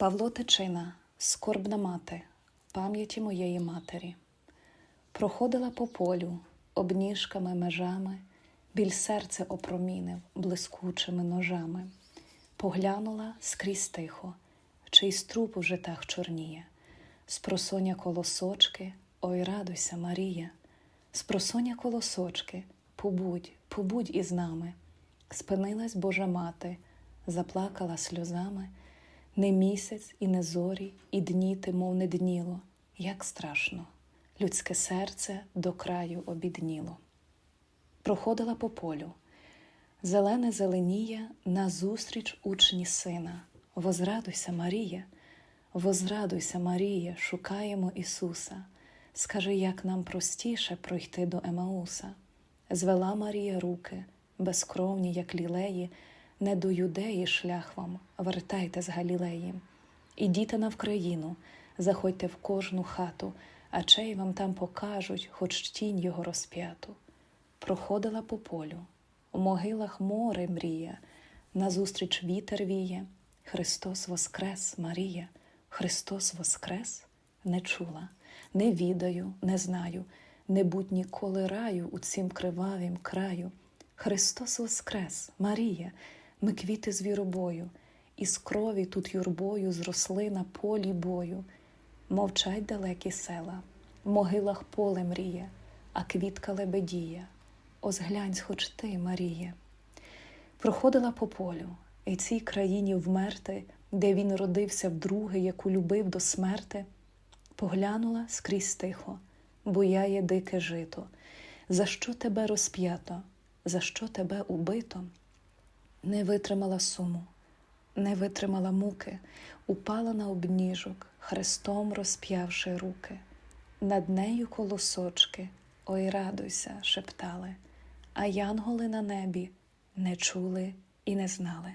Павло Тичина, скорбна мати, пам'яті моєї матері, проходила по полю обніжками межами, біль серце опромінив блискучими ножами, поглянула скрізь тихо, чийсь труп у житах чорніє, спросоня колосочки, ой, радуйся, Марія, спросоня колосочки, побудь, побудь із нами. Спинилась Божа мати, заплакала сльозами. Не місяць і не зорі, і дні ти, мов не дніло, як страшно, людське серце до краю обідніло. Проходила по полю, зелене зеленіє назустріч учні сина. Возрадуйся, Марія, возрадуйся, Марія, шукаємо Ісуса. Скажи, як нам простіше пройти до Емауса. Звела Марія руки, безкровні, як лілеї, не до юдеї шлях вам, вертайте з Галілеї. Ідіте на Вкраїну, заходьте в кожну хату, а чей вам там покажуть, хоч тінь його розп'яту. Проходила по полю, у могилах море мріє, назустріч вітер віє. Христос воскрес, Марія, Христос воскрес не чула, не відаю, не знаю, не будь ніколи раю у цім кривавім краю. Христос воскрес, Марія, ми квіти звіробою, із крові тут юрбою зросли на полі бою. Мовчать далекі села, в могилах поле мріє, а квітка лебедіє. Озглянь, хоч ти, Маріє. Проходила по полю, і цій країні вмерти, де він родився вдруге, яку любив до смерти, поглянула скрізь тихо, буяє дике жито. За що тебе розп'ято, за що тебе убито? Не витримала суму, не витримала муки, упала на обніжок, хрестом розп'явши руки. Над нею колосочки, ой, радуйся, шептали, а янголи на небі не чули і не знали.